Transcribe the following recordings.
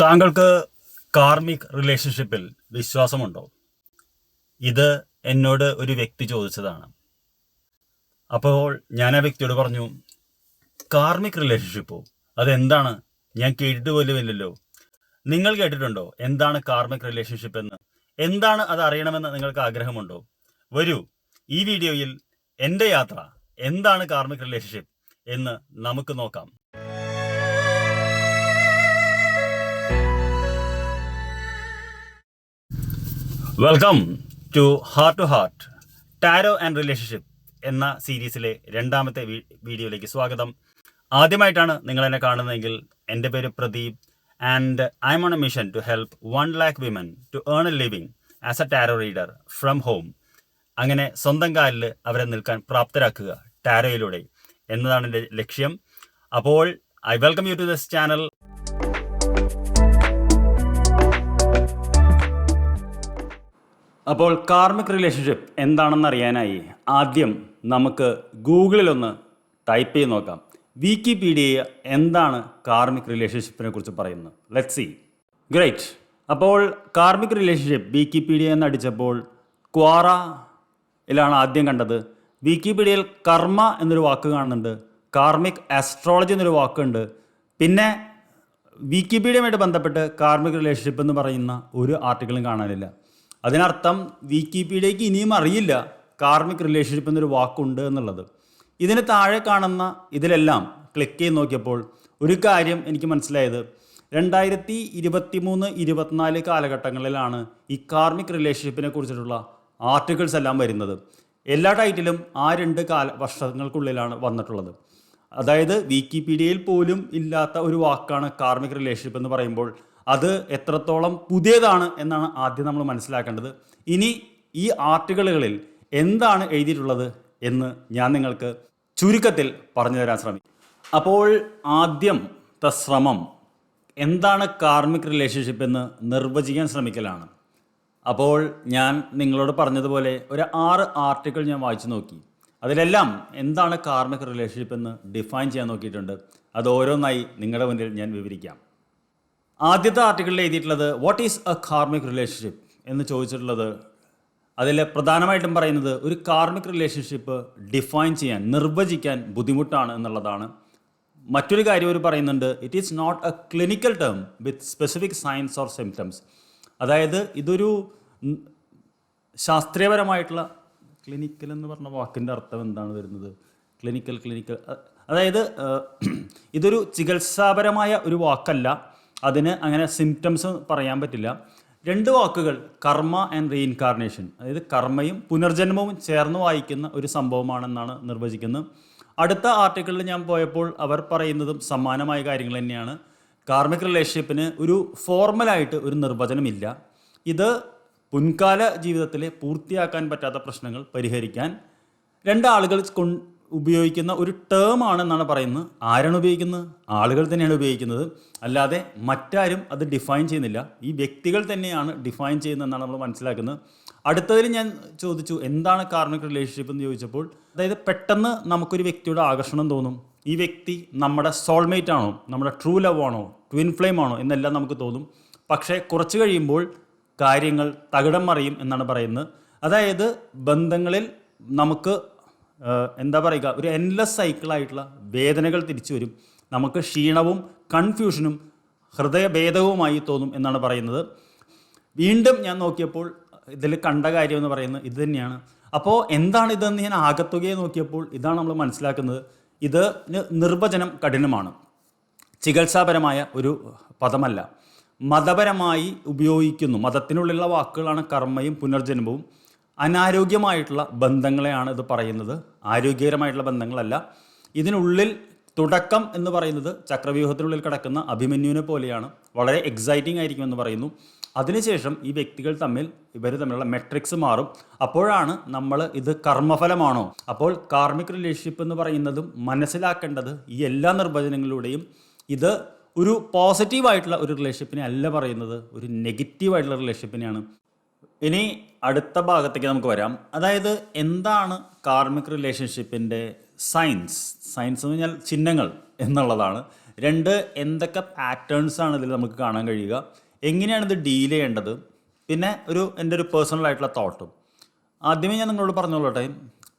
താങ്കൾക്ക് കാർമിക് റിലേഷൻഷിപ്പിൽ വിശ്വാസമുണ്ടോ? ഇത് എന്നോട് ഒരു വ്യക്തി ചോദിച്ചതാണ്. അപ്പോൾ ഞാൻ ആ വ്യക്തിയോട് പറഞ്ഞു കാർമിക് റിലേഷൻഷിപ്പോ അതെന്താണ്? ഞാൻ കേട്ടിട്ട് പോലും നിങ്ങൾ കേട്ടിട്ടുണ്ടോ? എന്താണ് കാർമിക് റിലേഷൻഷിപ്പ് എന്ന്? എന്താണ് അത് അറിയണമെന്ന് നിങ്ങൾക്ക് ആഗ്രഹമുണ്ടോ? വരൂ ഈ വീഡിയോയിൽ എന്റെ യാത്ര എന്താണ് കാർമിക് റിലേഷൻഷിപ്പ് എന്ന് നമുക്ക് നോക്കാം. Welcome to heart to heart tarot and relationship എന്ന സീരീസിലെ രണ്ടാമത്തെ വീഡിയോയിലേക്ക് സ്വാഗതം. ആദ്യമായിട്ടാണ് നിങ്ങൾ എന്നെ കാണുന്നതെങ്കിൽ എന്റെ പേര് Pradeep and I'm on a mission to help one lakh women to earn a living as a tarot reader from home അങ്ങനെ സ്വന്തം കാലിൽ അവരെ നിൽക്കാൻ പ്രാപ്തരാക്കുക ടാരോയിലൂടെ എന്നതാണ് എന്റെ ലക്ഷ്യം. അപ്പോൾ I welcome you to this channel അപ്പോൾ കാർമിക് റിലേഷൻഷിപ്പ് എന്താണെന്ന് അറിയാനായി ആദ്യം നമുക്ക് ഗൂഗിളിലൊന്ന് ടൈപ്പ് ചെയ്ത് നോക്കാം. വിക്കിപീഡിയ എന്താണ് കാർമിക് റിലേഷൻഷിപ്പിനെ കുറിച്ച് പറയുന്നത്? ലെറ്റ് സി ഗ്രേറ്റ് അപ്പോൾ കാർമിക് റിലേഷൻഷിപ്പ് വിക്കിപീഡിയ എന്ന് അടിച്ചപ്പോൾ ക്വാറയിലാണ് ആദ്യം കണ്ടത്. വിക്കിപീഡിയയിൽ കർമ്മ എന്നൊരു വാക്ക് കാണുന്നുണ്ട്. കാർമിക് ആസ്ട്രോളജി എന്നൊരു വാക്കുണ്ട്. പിന്നെ വിക്കിപീഡിയയുമായിട്ട് ബന്ധപ്പെട്ട് കാർമിക് റിലേഷൻഷിപ്പ് എന്ന് പറയുന്ന ഒരു ആർട്ടിക്കിളും കാണാനില്ല. അതിനർത്ഥം വിക്കിപീഡിയയ്ക്ക് ഇനിയും അറിയില്ല കാർമിക് റിലേഷൻഷിപ്പ് എന്നൊരു വാക്കുണ്ട് എന്നുള്ളത്. ഇതിന് താഴെ കാണുന്ന ഇതിലെല്ലാം ക്ലിക്ക് ചെയ്ത് നോക്കിയപ്പോൾ ഒരു കാര്യം എനിക്ക് മനസ്സിലായത്. രണ്ടായിരത്തി ഇരുപത്തി മൂന്ന് ഇരുപത്തിനാല് കാലഘട്ടങ്ങളിലാണ് ഈ കാർമിക് റിലേഷൻഷിപ്പിനെ കുറിച്ചിട്ടുള്ള ആർട്ടിക്കിൾസ് എല്ലാം വരുന്നത്. എല്ലാ ടൈറ്റിലും ആ രണ്ട് കാല വർഷങ്ങൾക്കുള്ളിലാണ് വന്നിട്ടുള്ളത്. അതായത് വിക്കിപീഡിയയിൽ പോലും ഇല്ലാത്ത ഒരു വാക്കാണ് കാർമിക് റിലേഷൻഷിപ്പ് എന്ന് പറയുമ്പോൾ അത് എത്രത്തോളം പുതിയതാണ് എന്നാണ് ആദ്യം നമ്മൾ മനസ്സിലാക്കേണ്ടത്. ഇനി ഈ ആർട്ടിക്കിളുകളിൽ എന്താണ് എഴുതിയിട്ടുള്ളത് എന്ന് ഞാൻ നിങ്ങൾക്ക് ചുരുക്കത്തിൽ പറഞ്ഞു തരാൻ ശ്രമിക്കും അപ്പോൾ ആദ്യത്തെ ശ്രമം എന്താണ് കാർമിക് റിലേഷൻഷിപ്പ് എന്ന് നിർവചിക്കാൻ ശ്രമിക്കലാണ്. അപ്പോൾ ഞാൻ നിങ്ങളോട് പറഞ്ഞതുപോലെ ഒരു ആറ് ആർട്ടിക്കിൾ ഞാൻ വായിച്ചു നോക്കി. അതിലെല്ലാം എന്താണ് കാർമിക് റിലേഷൻഷിപ്പ് എന്ന് ഡിഫൈൻ ചെയ്യാൻ നോക്കിയിട്ടുണ്ട്. അത് ഓരോന്നായി നിങ്ങളുടെ മുന്നിൽ ഞാൻ വിവരിക്കാം. ആദ്യത്തെ ആർട്ടിക്കിളിൽ എഴുതിയിട്ടുള്ളത് what is a karmic relationship എന്ന് ചോദിച്ചിട്ടുള്ളത് അതിൽ പ്രധാനമായിട്ടും പറയുന്നത് ഒരു കാർമിക് റിലേഷൻഷിപ്പ് ഡിഫൈൻ ചെയ്യാൻ നിർവചിക്കാൻ ബുദ്ധിമുട്ടാണ് എന്നുള്ളതാണ്. മറ്റൊരു കാര്യം അവർ പറയുന്നുണ്ട് it is not a clinical term with specific science or symptoms അതായത് ഇതൊരു ശാസ്ത്രീയപരമായിട്ടുള്ള ക്ലിനിക്കൽ എന്ന് പറഞ്ഞ വാക്കിന്റെ അർത്ഥം എന്താണ് വരുന്നത്? ക്ലിനിക്കൽ ക്ലിനിക്കൽ അതായത് ഇതൊരു ചികിത്സാപരമായ ഒരു വാക്കല്ല. അതിന് അങ്ങനെ സിംറ്റംസ് പറയാൻ പറ്റില്ല. രണ്ട് വാക്കുകൾ കർമ്മ ആൻഡ് റീഇൻകാർണേഷൻ അതായത് കർമ്മയും പുനർജന്മവും ചേർന്ന് വായിക്കുന്ന ഒരു സംഭവമാണെന്നാണ് നിർവചിക്കുന്നത്. അടുത്ത ആർട്ടിക്കിളിൽ ഞാൻ പോയപ്പോൾ അവർ പറയുന്നതും സമാനമായ കാര്യങ്ങൾ തന്നെയാണ്. കാർമിക് റിലേഷൻഷിപ്പിന് ഒരു ഫോർമലായിട്ട് ഒരു നിർവചനമില്ല. ഇത് മുൻകാല ജീവിതത്തിലെ പൂർത്തിയാക്കാൻ പറ്റാത്ത പ്രശ്നങ്ങൾ പരിഹരിക്കാൻ. രണ്ടാളുകൾ കൊ ഉപയോഗിക്കുന്ന ഒരു ടേം ആണെന്നാണ് പറയുന്നത്. ആരാണ് ഉപയോഗിക്കുന്നത്? ആളുകൾ തന്നെയാണ് ഉപയോഗിക്കുന്നത്. അല്ലാതെ മറ്റാരും അത് ഡിഫൈൻ ചെയ്യുന്നില്ല. ഈ വ്യക്തികൾ തന്നെയാണ് ഡിഫൈൻ ചെയ്യുന്നതെന്നാണ് നമ്മൾ മനസ്സിലാക്കുന്നത്. അടുത്തതിൽ ഞാൻ ചോദിച്ചു എന്താണ് കാർമിക് റിലേഷൻഷിപ്പ് എന്ന് ചോദിച്ചപ്പോൾ അതായത് പെട്ടെന്ന് നമുക്കൊരു വ്യക്തിയുടെ ആകർഷണം തോന്നും. ഈ വ്യക്തി നമ്മുടെ സോൾമേറ്റ് ആണോ? നമ്മുടെ ട്രൂ ലവ് ആണോ? ട്വിൻ ഫ്ലെയിം ആണോ? എന്നെല്ലാം നമുക്ക് തോന്നും. പക്ഷേ കുറച്ച് കഴിയുമ്പോൾ കാര്യങ്ങൾ തകിടം മറിയും എന്നാണ് പറയുന്നത്. അതായത് ബന്ധങ്ങളിൽ നമുക്ക് എന്താ പറയുക ഒരു എൻലെസ് സൈക്കിളായിട്ടുള്ള വേദനകൾ തിരിച്ചു വരും. നമുക്ക് ക്ഷീണവും കൺഫ്യൂഷനും ഹൃദയഭേദവുമായി തോന്നും എന്നാണ് പറയുന്നത്. വീണ്ടും ഞാൻ നോക്കിയപ്പോൾ ഇതിൽ കണ്ട കാര്യം എന്ന് പറയുന്നത് ഇത് തന്നെയാണ്. അപ്പോൾ എന്താണ് ഇതെന്ന് ഞാൻ ആകത്തുകയെ നോക്കിയപ്പോൾ ഇതാണ് നമ്മൾ മനസ്സിലാക്കുന്നത്. ഇത് നിർവചനം കഠിനമാണ്. ചികിത്സാപരമായ ഒരു പദമല്ല. മതപരമായി ഉപയോഗിക്കുന്നു. മതത്തിനുള്ളിലുള്ള വാക്കുകളാണ് കർമ്മയും പുനർജന്മവും. അനാരോഗ്യമായിട്ടുള്ള ബന്ധങ്ങളെയാണ് ഇത് പറയുന്നത്. ആരോഗ്യകരമായിട്ടുള്ള ബന്ധങ്ങളല്ല. ഇതിനുള്ളിൽ തുടക്കം എന്ന് പറയുന്നത് ചക്രവ്യൂഹത്തിനുള്ളിൽ കിടക്കുന്ന അഭിമന്യുവിനെ പോലെയാണ്. വളരെ എക്സൈറ്റിംഗ് ആയിരിക്കും എന്ന് പറയുന്നു. അതിനുശേഷം ഈ വ്യക്തികൾ തമ്മിൽ ഇവർ തമ്മിലുള്ള മെട്രിക്സ് മാറും. അപ്പോഴാണ് നമ്മൾ ഇത് കർമ്മഫലമാണോ? അപ്പോൾ കാർമിക് റിലേഷൻഷിപ്പ് എന്ന് പറയുന്നതും മനസ്സിലാക്കേണ്ടത് ഈ എല്ലാ നിർവചനങ്ങളിലൂടെയും ഇത് ഒരു പോസിറ്റീവായിട്ടുള്ള ഒരു റിലേഷൻഷിപ്പിനെ അല്ല പറയുന്നത് ഒരു നെഗറ്റീവായിട്ടുള്ള റിലേഷൻഷിപ്പിനെയാണ് ഇനി അടുത്ത ഭാഗത്തേക്ക് നമുക്ക് വരാം. അതായത് എന്താണ് കാർമിക് റിലേഷൻഷിപ്പിന്റെ സയൻസ് സയൻസ് എന്ന് പറഞ്ഞാൽ ചിഹ്നങ്ങൾ എന്നുള്ളതാണ്. രണ്ട് എന്തൊക്കെ പാറ്റേൺസ് ആണ് ഇതിൽ നമുക്ക് കാണാൻ കഴിയുക? എങ്ങനെയാണ് ഇത് ഡീൽ ചെയ്യേണ്ടത്? പിന്നെ ഒരു എന്റെ ഒരു പേഴ്സണൽ ആയിട്ടുള്ള തോട്ടും ആദ്യമേ ഞാൻ നിങ്ങളോട് പറഞ്ഞോളട്ടെ.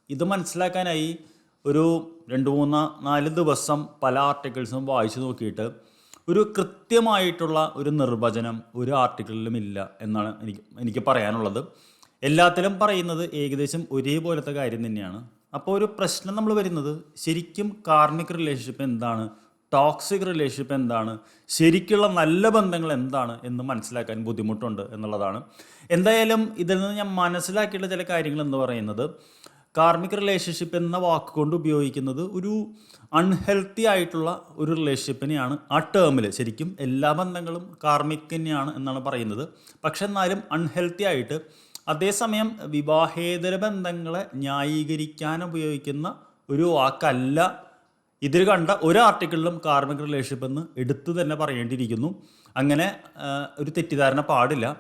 ഇത് മനസ്സിലാക്കാനായി ഒരു രണ്ട് മൂന്ന് നാല് ദിവസം പല ആർട്ടിക്കിൾസും വായിച്ചു നോക്കിയിട്ട് ഒരു കൃത്യമായിട്ടുള്ള ഒരു നിർവചനം ഒരു ആർട്ടിക്കിളിലും ഇല്ല എന്നാണ് എനിക്ക് എനിക്ക് പറയാനുള്ളത്. എല്ലാത്തിലും പറയുന്നത് ഏകദേശം ഒരേപോലത്തെ കാര്യം തന്നെയാണ്. അപ്പോൾ ഒരു പ്രശ്നം നമ്മൾ വരുന്നത് ശരിക്കും കാർമിക് റിലേഷൻഷിപ്പ് എന്താണ്? ടോക്സിക് റിലേഷൻഷിപ്പ് എന്താണ്? ശരിക്കുള്ള നല്ല ബന്ധങ്ങൾ എന്താണ് എന്ന് മനസ്സിലാക്കാൻ ബുദ്ധിമുട്ടുണ്ട് എന്നുള്ളതാണ്. എന്തായാലും ഇതിൽ നിന്ന് ഞാൻ മനസ്സിലാക്കിയിട്ടുള്ള ചില കാര്യങ്ങൾ എന്ന് പറയുന്നത് കാർമിക് റിലേഷൻഷിപ്പ് എന്ന വാക്കുകൊണ്ട് ഉപയോഗിക്കുന്നത് ഒരു അൺഹെൽത്തി ആയിട്ടുള്ള ഒരു റിലേഷൻഷിപ്പിനെയാണ് ആ ടേമിൽ ശരിക്കും എല്ലാ ബന്ധങ്ങളും കാർമിക് തന്നെയാണ് എന്നാണ് പറയുന്നത്. പക്ഷെ എന്നാലും അൺഹെൽത്തി ആയിട്ട് അതേസമയം വിവാഹേതര ബന്ധങ്ങളെ ന്യായീകരിക്കാൻ ഉപയോഗിക്കുന്ന ഒരു വാക്കല്ല. ഇതിൽ കണ്ട ഒരു ആർട്ടിക്കിളിലും കാർമിക് റിലേഷൻഷിപ്പ് എന്ന് എടുത്തു തന്നെ പറയേണ്ടിയിരിക്കുന്നു. അങ്ങനെ ഒരു തെറ്റിദ്ധാരണ പാടില്ല.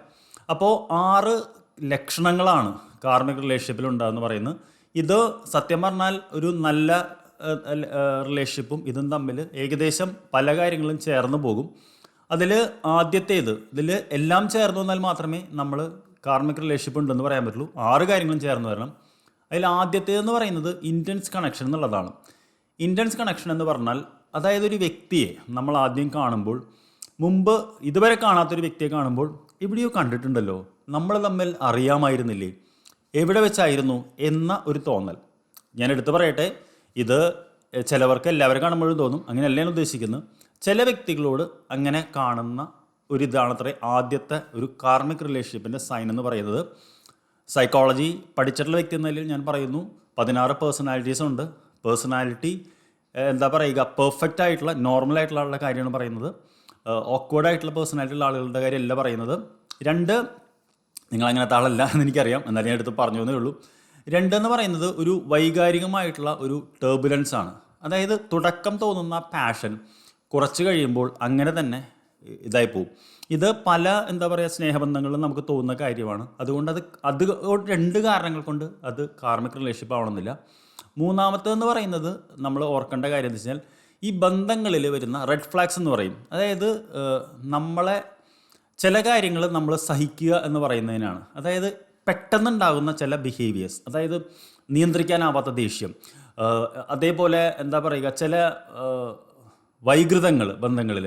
അപ്പോൾ ആറ് ലക്ഷണങ്ങളാണ് കാർമിക് റിലേഷൻഷിപ്പിൽ ഉണ്ടാകുന്ന പറയുന്നത്. ഇത് സത്യം പറഞ്ഞാൽ ഒരു നല്ല റിലേഷൻഷിപ്പും ഇതും തമ്മിൽ ഏകദേശം പല കാര്യങ്ങളും ചേർന്ന് പോകും. അതിൽ ആദ്യത്തേത് ഇതിൽ എല്ലാം ചേർന്ന് വന്നാൽ മാത്രമേ നമ്മൾ കാർമിക് റിലേഷൻഷിപ്പ് ഉണ്ടെന്ന് പറയാൻ പറ്റുള്ളൂ. ആറ് കാര്യങ്ങളും ചേർന്ന് വരണം. അതിൽ ആദ്യത്തേതെന്ന് പറയുന്നത് ഇന്റൻസ് കണക്ഷൻ എന്നുള്ളതാണ്. ഇന്റൻസ് കണക്ഷൻ എന്ന് പറഞ്ഞാൽ അതായത് ഒരു വ്യക്തിയെ നമ്മൾ ആദ്യം കാണുമ്പോൾ മുമ്പ് ഇതുവരെ കാണാത്തൊരു വ്യക്തിയെ കാണുമ്പോൾ എവിടെയോ കണ്ടിട്ടുണ്ടല്ലോ. നമ്മൾ തമ്മിൽ അറിയാമായിരുന്നില്ലേ? എവിടെ വെച്ചായിരുന്നു എന്ന ഒരു തോന്നൽ. ഞാൻ എടുത്തു പറയട്ടെ ഇത് ചിലവർക്ക് എല്ലാവരും കാണുമ്പോഴും തോന്നും അങ്ങനെയല്ല ഞാൻ ഉദ്ദേശിക്കുന്നത്. ചില വ്യക്തികളോട് അങ്ങനെ കാണുന്ന ഒരു ഇതാണത്രേ ആദ്യത്തെ ഒരു കാർമിക് റിലേഷൻഷിപ്പിന്റെ സൈൻ എന്ന് പറയുന്നത്. സൈക്കോളജി പഠിച്ചിട്ടുള്ള വ്യക്തി എന്ന നിലയിൽ ഞാൻ പറയുന്നു പതിനാറ് പേഴ്സണാലിറ്റീസ് ഉണ്ട്. പേഴ്സണാലിറ്റി എന്താ പറയുക പെർഫെക്റ്റ് ആയിട്ടുള്ള നോർമൽ ആയിട്ടുള്ള ആളുടെ കാര്യമാണ് പറയുന്നത്. ഓക്വേർഡ് ആയിട്ടുള്ള പേഴ്സണാലിറ്റി ഉള്ള ആളുകളുടെ കാര്യമല്ല പറയുന്നത്. രണ്ട് നിങ്ങൾ അങ്ങനത്തെ ആളല്ല എന്ന് എനിക്കറിയാം. എന്നാലും ഞാൻ എടുത്ത് പറഞ്ഞു തന്നേ ഉള്ളൂ. രണ്ടെന്ന് പറയുന്നത് ഒരു വൈകാരികമായിട്ടുള്ള ഒരു ടേബുലൻസ് ആണ്. അതായത് തുടക്കം തോന്നുന്ന പാഷൻ കുറച്ച് കഴിയുമ്പോൾ അങ്ങനെ തന്നെ ഇതായി പോവും. ഇത് പല എന്താ പറയുക സ്നേഹബന്ധങ്ങളിലും നമുക്ക് തോന്നുന്ന കാര്യമാണ്. അതുകൊണ്ട് അത് അത് രണ്ട് കാരണങ്ങൾ കൊണ്ട് അത് കാർമിക് റിലേഷൻഷിപ്പ് ആവണമെന്നില്ല. മൂന്നാമത്തേന്ന് പറയുന്നത് നമ്മൾ ഓർക്കേണ്ട കാര്യം എന്താ വെച്ചാൽ ഈ ബന്ധങ്ങളിൽ വരുന്ന റെഡ് ഫ്ലാഗ്സ് എന്ന് പറയും. അതായത് നമ്മളെ ചില കാര്യങ്ങൾ നമ്മൾ സഹിക്കുക എന്ന് പറയുന്നതിനാണ്. അതായത് പെട്ടെന്നുണ്ടാകുന്ന ചില ബിഹേവിയേഴ്സ് അതായത് നിയന്ത്രിക്കാനാവാത്ത ദേഷ്യം അതേപോലെ എന്താ പറയുക ചില വൈകൃതങ്ങൾ ബന്ധങ്ങളിൽ.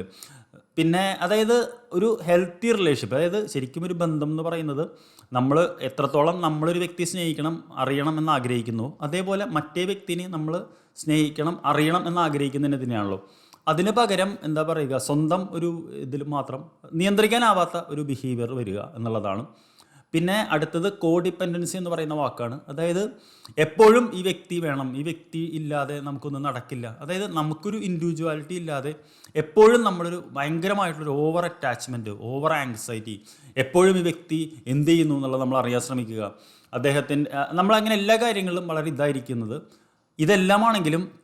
പിന്നെ അതായത് ഒരു ഹെൽത്തി റിലേഷൻഷിപ്പ് അതായത് ശരിക്കും ഒരു ബന്ധം എന്ന് പറയുന്നത് നമ്മൾ എത്രത്തോളം നമ്മളൊരു വ്യക്തിയെ സ്നേഹിക്കണം അറിയണം എന്ന് ആഗ്രഹിക്കുന്നു അതേപോലെ മറ്റേ വ്യക്തിനെ നമ്മൾ സ്നേഹിക്കണം അറിയണം എന്ന് ആഗ്രഹിക്കുന്നതിന് തന്നെയാണല്ലോ അതിന് പകരം എന്താ പറയുക സ്വന്തം ഒരു ഇതിൽ മാത്രം നിയന്ത്രിക്കാനാവാത്ത ഒരു ബിഹേവിയർ വരിക എന്നുള്ളതാണ്. പിന്നെ അടുത്തത് കോ ഡിപ്പെൻഡൻസി എന്ന് പറയുന്ന വാക്കാണ്. അതായത് എപ്പോഴും ഈ വ്യക്തി വേണം ഈ വ്യക്തി ഇല്ലാതെ നമുക്കൊന്നും നടക്കില്ല. അതായത് നമുക്കൊരു ഇൻഡിവിജ്വാലിറ്റി ഇല്ലാതെ എപ്പോഴും നമ്മളൊരു ഭയങ്കരമായിട്ടുള്ളൊരു ഓവർ അറ്റാച്ച്മെന്റ് ഓവർ ആങ്സൈറ്റി എപ്പോഴും ഈ വ്യക്തി എന്ത് ചെയ്യുന്നു എന്നുള്ളത് നമ്മൾ അറിയാൻ ശ്രമിക്കുക. അദ്ദേഹത്തിന്റെ നമ്മളങ്ങനെ എല്ലാ കാര്യങ്ങളിലും വളരെ ഇതായിരിക്കുന്നത്. ഇതെല്ലാമാണെങ്കിലും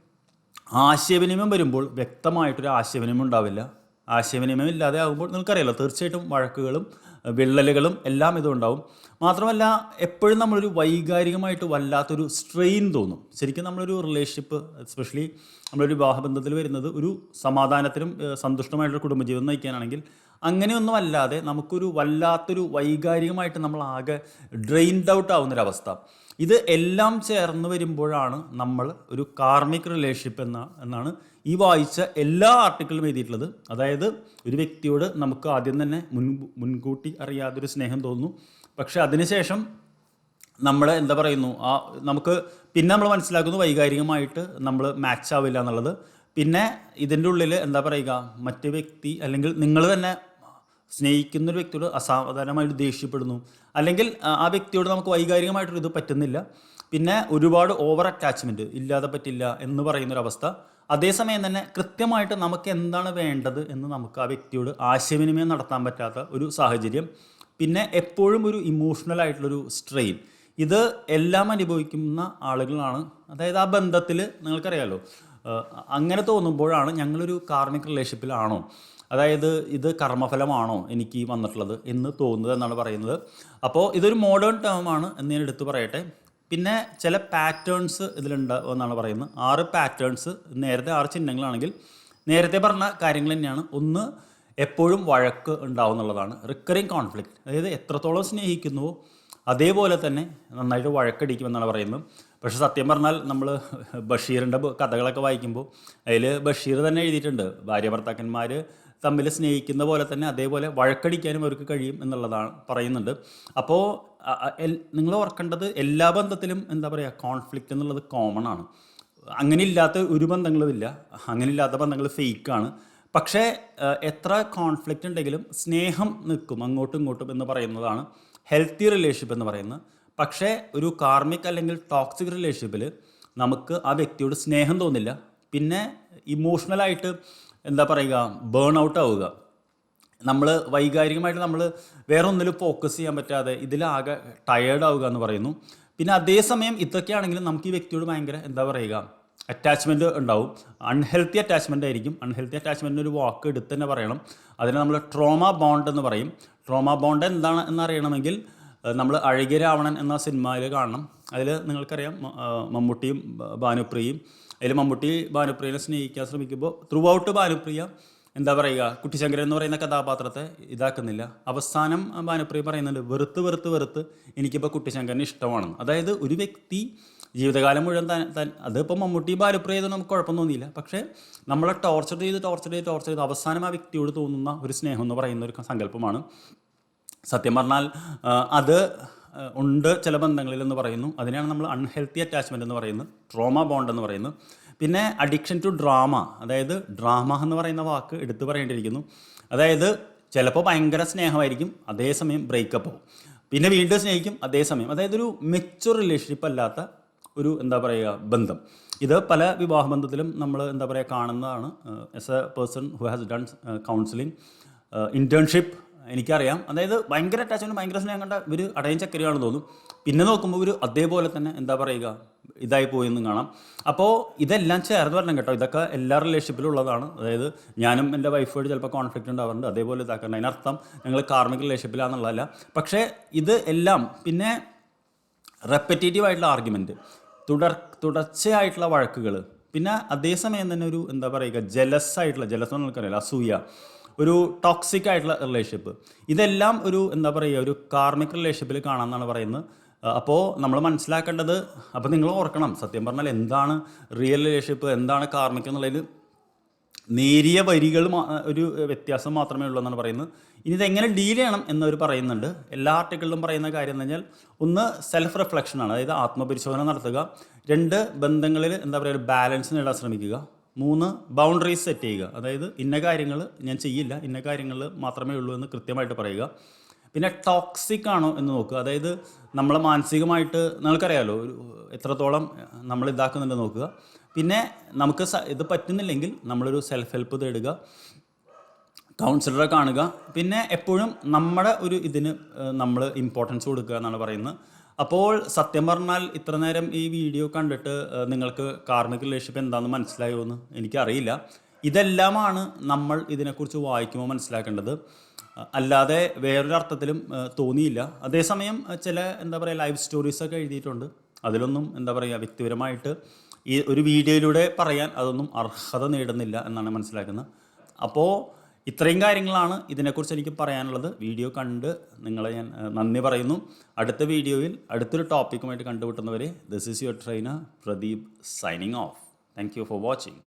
ആശയവിനിമയം വരുമ്പോൾ വ്യക്തമായിട്ടൊരു ആശയവിനിമയം ഉണ്ടാവില്ല. ആശയവിനിമയം ഇല്ലാതെ ആകുമ്പോൾ നിങ്ങൾക്കറിയാലോ തീർച്ചയായിട്ടും വഴക്കുകളും വിള്ളലുകളും എല്ലാം ഇതുണ്ടാവും. മാത്രമല്ല എപ്പോഴും നമ്മളൊരു വൈകാരികമായിട്ട് വല്ലാത്തൊരു സ്ട്രെയിൻ തോന്നും. ശരിക്കും നമ്മളൊരു റിലേഷൻഷിപ്പ് എസ്പെഷ്യലി നമ്മളൊരു വിവാഹബന്ധത്തിൽ വരുന്നത് ഒരു സമാധാനത്തിനും സന്തുഷ്ടമായിട്ടൊരു കുടുംബജീവിതം നയിക്കാനാണെങ്കിൽ അങ്ങനെയൊന്നും അല്ലാതെ നമുക്കൊരു വല്ലാത്തൊരു വൈകാരികമായിട്ട് നമ്മൾ ആകെ ഡ്രെയിൻഡ് ഔട്ട് ആവുന്നൊരവസ്ഥ. ഇത് എല്ലാം ചേർന്ന് വരുമ്പോഴാണ് നമ്മൾ ഒരു കാർമിക് റിലേഷൻഷിപ്പ് എന്ന എന്നാണ് ഈ വായിച്ച എല്ലാ ആർട്ടിക്കിളും എഴുതിയിട്ടുള്ളത്. അതായത് ഒരു വ്യക്തിയോട് നമുക്ക് ആദ്യം തന്നെ മുൻ മുൻകൂട്ടി അറിയാതൊരു സ്നേഹം തോന്നുന്നു. പക്ഷെ അതിനുശേഷം നമ്മൾ എന്താ പറയുന്നു? ആ നമുക്ക് പിന്നെ നമ്മൾ മനസ്സിലാക്കുന്നു വൈകാരികമായിട്ട് നമ്മൾ മാച്ച് ആവില്ല എന്നുള്ളത്. പിന്നെ ഇതിന്റെ ഉള്ളിൽ എന്താ പറയുക? മറ്റു വ്യക്തി അല്ലെങ്കിൽ നിങ്ങൾ തന്നെ സ്നേഹിക്കുന്ന ഒരു വ്യക്തിയോട് അസാധാരണമായിട്ട് ദേഷ്യപ്പെടുന്നു. അല്ലെങ്കിൽ ആ- വ്യക്തിയോട് നമുക്ക് വൈകാരികമായിട്ടൊരു ഇത് പറ്റുന്നില്ല. പിന്നെ ഒരുപാട് ഓവർ അറ്റാച്ച്മെന്റ് ഇല്ലാതെ പറ്റില്ല എന്ന് പറയുന്നൊരവസ്ഥ. അതേസമയം തന്നെ കൃത്യമായിട്ട് നമുക്ക് എന്താണ് വേണ്ടത് എന്ന് നമുക്ക് ആ വ്യക്തിയോട് ആശയവിനിമയം നടത്താൻ പറ്റാത്ത ഒരു സാഹചര്യം. പിന്നെ എപ്പോഴും ഒരു ഇമോഷണൽ ആയിട്ടുള്ളൊരു സ്ട്രെയിൻ ഇത് എല്ലാം അനുഭവിക്കുന്ന ആളുകളാണ്. അതായത് ആ ബന്ധത്തിൽ നിങ്ങൾക്കറിയാലോ അങ്ങനെ തോന്നുമ്പോഴാണ് ഞങ്ങളൊരു കാർമിക് റിലേഷൻഷിപ്പിലാണോ അതായത് ഇത് കർമ്മഫലമാണോ എനിക്ക് വന്നിട്ടുള്ളത് എന്ന് തോന്നുന്നത് എന്നാണ് പറയുന്നത്. അപ്പോൾ ഇതൊരു മോഡേൺ ടേമാണ് എന്ന് ഞാൻ എടുത്തു പറയട്ടെ. പിന്നെ ചില പാറ്റേൺസ് ഇതിലുണ്ട് എന്നാണ് പറയുന്നത്. ആറ് പാറ്റേൺസ് നേരത്തെ ആറ് ചിഹ്നങ്ങളാണെങ്കിൽ നേരത്തെ പറഞ്ഞ കാര്യങ്ങൾ തന്നെയാണ്. ഒന്ന് എപ്പോഴും വഴക്ക് ഉണ്ടാവും എന്നുള്ളതാണ്. റിക്കറിങ് കോൺഫ്ലിക്റ്റ് അതായത് എത്രത്തോളം സ്നേഹിക്കുന്നുവോ അതേപോലെ തന്നെ നന്നായിട്ട് വഴക്കടിക്കുമെന്നാണ് പറയുന്നത്. പക്ഷേ സത്യം പറഞ്ഞാൽ നമ്മൾ ബഷീറിന്റെ കഥകളൊക്കെ വായിക്കുമ്പോൾ അതിൽ ബഷീർ തന്നെ എഴുതിയിട്ടുണ്ട്. ഭാര്യ ഭർത്താക്കന്മാർ തമ്മിൽ സ്നേഹിക്കുന്ന പോലെ തന്നെ അതേപോലെ വഴക്കടിക്കാനും അവർക്ക് കഴിയും എന്നുള്ളതാണ് പറയുന്നുണ്ട്. അപ്പോൾ നിങ്ങൾ ഓർക്കേണ്ടത് എല്ലാ ബന്ധത്തിലും എന്താ പറയുക കോൺഫ്ലിക്റ്റ് എന്നുള്ളത് കോമൺ ആണ്. അങ്ങനെ ഇല്ലാത്ത ഒരു ബന്ധങ്ങളും ഇല്ല അങ്ങനെ ഇല്ലാത്ത ബന്ധങ്ങൾ ഫേക്കാണ് പക്ഷേ എത്ര കോൺഫ്ലിക്റ്റ് ഉണ്ടെങ്കിലും സ്നേഹം നിൽക്കും അങ്ങോട്ടും ഇങ്ങോട്ടും എന്ന് പറയുന്നതാണ് ഹെൽത്തി റിലേഷൻഷിപ്പ് എന്ന് പറയുന്നത്. പക്ഷേ ഒരു കാർമിക് അല്ലെങ്കിൽ ടോക്സിക് റിലേഷൻഷിപ്പിൽ നമുക്ക് ആ വ്യക്തിയോട് സ്നേഹം തോന്നില്ല. പിന്നെ ഇമോഷണലായിട്ട് എന്താ പറയുക ബേൺ ഔട്ട് ആവുക. നമ്മൾ വൈകാരികമായിട്ട് നമ്മൾ വേറെ ഒന്നിലും ഫോക്കസ് ചെയ്യാൻ പറ്റാതെ ഇതിലാകെ ടയേർഡ് ആവുക എന്ന് പറയുന്നു. പിന്നെ അതേസമയം ഇതൊക്കെയാണെങ്കിലും നമുക്ക് ഈ വ്യക്തിയോട് ഭയങ്കര എന്താ പറയുക അറ്റാച്ച്മെന്റ് ഉണ്ടാവും. അൺഹെൽത്തി അറ്റാച്ച്മെന്റ് ആയിരിക്കും. അൺഹെൽത്തി അറ്റാച്ച്മെന്റിന് ഒരു വാക്ക് എടുത്ത് തന്നെ പറയണം. അതിനെ നമ്മൾ ട്രോമ ബോണ്ട് എന്ന് പറയും. ട്രോമ ബോണ്ട് എന്താണ് എന്നറിയണമെങ്കിൽ നമ്മൾ അഴകിയ രാവണൻ എന്ന സിനിമയിൽ കാണണം. അതിൽ നിങ്ങൾക്കറിയാം മമ്മൂട്ടിയും ഭാനുപ്രിയയും അതിൽ മമ്മൂട്ടി ഭാനുപ്രിയനെ സ്നേഹിക്കാൻ ശ്രമിക്കുമ്പോൾ ത്രൂ ഔട്ട് ഭാനുപ്രിയ എന്താ പറയുക കുട്ടിശങ്കരൻ എന്ന് പറയുന്ന കഥാപാത്രത്തെ ഇതാക്കുന്നില്ല. അവസാനം ഭാനുപ്രിയ പറയുന്നുണ്ട് വെറുത്ത് വെറുത്ത് വെറുത്ത് എനിക്കിപ്പോൾ കുട്ടിശങ്കരനെ ഇഷ്ടമാണ്. അതായത് ഒരു വ്യക്തി ജീവിതകാലം മുഴുവൻ അതിപ്പോൾ മമ്മൂട്ടി ഭാനുപ്രിയ ചെയ്ത് നമുക്ക് കുഴപ്പം തോന്നിയില്ല. പക്ഷേ നമ്മളെ ടോർച്ചർ ചെയ്ത് ടോർച്ചർ ചെയ്ത് ടോർച്ചർ ചെയ്ത് അവസാനം ആ വ്യക്തിയോട് തോന്നുന്ന ഒരു സ്നേഹം എന്ന് പറയുന്ന ഒരു സങ്കല്പമാണ്. സത്യം പറഞ്ഞാൽ അത് ഉണ്ട് ചില ബന്ധങ്ങളിൽ എന്ന് പറയുന്നു. അതിനെയാണ് നമ്മൾ അൺഹെൽത്തി അറ്റാച്ച്മെന്റ് എന്ന് പറയുന്നത്. ട്രോമ ബോണ്ട് എന്ന് പറയുന്നു പിന്നെ അഡിക്ഷൻ ടു ഡ്രാമ അതായത് ഡ്രാമ എന്ന് പറയുന്ന വാക്ക് എടുത്തു പറയേണ്ടിയിരിക്കുന്നു. അതായത് ചിലപ്പോൾ ഭയങ്കര സ്നേഹമായിരിക്കും അതേസമയം ബ്രേക്കപ്പ് ആവും. പിന്നെ വീണ്ടും സ്നേഹിക്കും അതേസമയം അതായത് ഒരു മെച്ചുവർ റിലേഷൻഷിപ്പ് അല്ലാത്ത ഒരു എന്താ പറയുക ബന്ധം. ഇത് പല വിവാഹ ബന്ധത്തിലും നമ്മൾ എന്താ പറയുക കാണുന്നതാണ്. As a person who has done counselling internship എനിക്കറിയാം. അതായത് ഭയങ്കര അറ്റാച്ച്മെന്റ് ഭയങ്കര സ്നേഹം കണ്ട ഇവർ അടയും ചക്കരയാണെന്ന് തോന്നും. പിന്നെ നോക്കുമ്പോൾ ഇവർ അതേപോലെ തന്നെ എന്താ പറയുക ഇതായി പോയെന്നും കാണാം. അപ്പോൾ ഇതെല്ലാം ചേർന്ന് വരണം കേട്ടോ. ഇതൊക്കെ എല്ലാ റിലേഷൻഷിപ്പിലും ഉള്ളതാണ്. അതായത് ഞാനും എന്റെ വൈഫോട് ചിലപ്പോൾ കോൺഫ്ലിക്റ്റ് ഉണ്ടാവാറുണ്ട്. അതേപോലെ ഇതാക്കണം അതിനർത്ഥം ഞങ്ങൾ കാർമിക് റിലേഷൻഷിപ്പിലാണെന്നുള്ളതല്ല പക്ഷേ ഇത് എല്ലാം പിന്നെ റെപ്പറ്റേറ്റീവ് ആയിട്ടുള്ള ആർഗ്യുമെന്റ് തുടർ തുടർച്ചയായിട്ടുള്ള വഴക്കുകൾ പിന്നെ അതേസമയം തന്നെ ഒരു എന്താ പറയുക ജലസ് ആയിട്ടുള്ള ജലസ് എന്ന് അസൂയ. ഒരു ടോക്സിക് ആയിട്ടുള്ള റിലേഷൻഷിപ്പ് ഇതെല്ലാം ഒരു എന്താ പറയുക ഒരു കാർമിക് റിലേഷൻഷിപ്പിൽ കാണാമെന്നാണ് പറയുന്നത്. അപ്പോൾ നമ്മൾ മനസ്സിലാക്കേണ്ടത് അപ്പോൾ നിങ്ങൾ ഓർക്കണം സത്യം പറഞ്ഞാൽ എന്താണ് റിയൽ റിലേഷൻഷിപ്പ് എന്താണ് കാർമിക് എന്നുള്ളതിൽ നേരിയ വരികൾ ഒരു വ്യത്യാസം മാത്രമേ ഉള്ളൂ എന്നാണ് പറയുന്നത്. ഇനി ഇതെങ്ങനെ ഡീൽ ചെയ്യണം എന്നവർ പറയുന്നുണ്ട്. എല്ലാ ആർട്ടിക്കിളിലും പറയുന്ന കാര്യം എന്ന് കഴിഞ്ഞാൽ ഒന്ന് സെൽഫ് റിഫ്ലക്ഷനാണ് അതായത് ആത്മപരിശോധന നടത്തുക. രണ്ട് ബന്ധങ്ങളിൽ എന്താ പറയുക ബാലൻസ് നേടാൻ ശ്രമിക്കുക. മൂന്ന് ബൗണ്ടറീസ് സെറ്റ് ചെയ്യുക. അതായത് ഇന്ന കാര്യങ്ങൾ ഞാൻ ചെയ്യില്ല ഇന്ന കാര്യങ്ങൾ മാത്രമേ ഉള്ളൂ എന്ന് കൃത്യമായിട്ട് പറയുക. പിന്നെ ടോക്സിക് ആണോ എന്ന് നോക്കുക. അതായത് നമ്മൾ മാനസികമായിട്ട് നിങ്ങൾക്കറിയാമല്ലോ എത്രത്തോളം നമ്മൾ ഇതാക്കുന്നുണ്ട് നോക്കുക. പിന്നെ നമുക്ക് ഇത് പറ്റുന്നില്ലെങ്കിൽ നമ്മളൊരു സെൽഫ് ഹെൽപ്പ് തേടുക കൗൺസിലറെ കാണുക. പിന്നെ എപ്പോഴും നമ്മുടെ ഒരു ഇതിന് നമ്മൾ ഇമ്പോർട്ടൻസ് കൊടുക്കുക എന്നാണ് പറയുന്നത്. അപ്പോൾ സത്യം പറഞ്ഞാൽ ഇത്ര നേരം ഈ വീഡിയോ കണ്ടിട്ട് നിങ്ങൾക്ക് കാർമിക് റിലേഷൻഷിപ്പ് എന്താണെന്ന് മനസ്സിലായോ എന്ന് എനിക്കറിയില്ല. ഇതെല്ലാമാണ് നമ്മൾ ഇതിനെക്കുറിച്ച് വായിക്കുമ്പോൾ മനസ്സിലാക്കേണ്ടത്. അല്ലാതെ വേറൊരർത്ഥത്തിലും തോന്നിയില്ല. അതേസമയം ചില എന്താ പറയുക ലൈവ് സ്റ്റോറീസൊക്കെ എഴുതിയിട്ടുണ്ട്. അതിലൊന്നും എന്താ പറയുക വ്യക്തിപരമായിട്ട് ഈ ഒരു വീഡിയോയിലൂടെ പറയാൻ അതൊന്നും അർഹത നേടുന്നില്ല എന്നാണ് മനസ്സിലാക്കുന്നത്. അപ്പോൾ ഇത്രയും കാര്യങ്ങളാണ് ഇതിനെക്കുറിച്ച് എനിക്ക് പറയാനുള്ളത്. വീഡിയോ കണ്ട് നിങ്ങളെ ഞാൻ നന്ദി പറയുന്നു. അടുത്ത വീഡിയോയിൽ അടുത്തൊരു ടോപ്പിക്കുമായിട്ട് കണ്ടുമുട്ടുന്നവരെ this is your trainer Pradeep signing off thank you for watching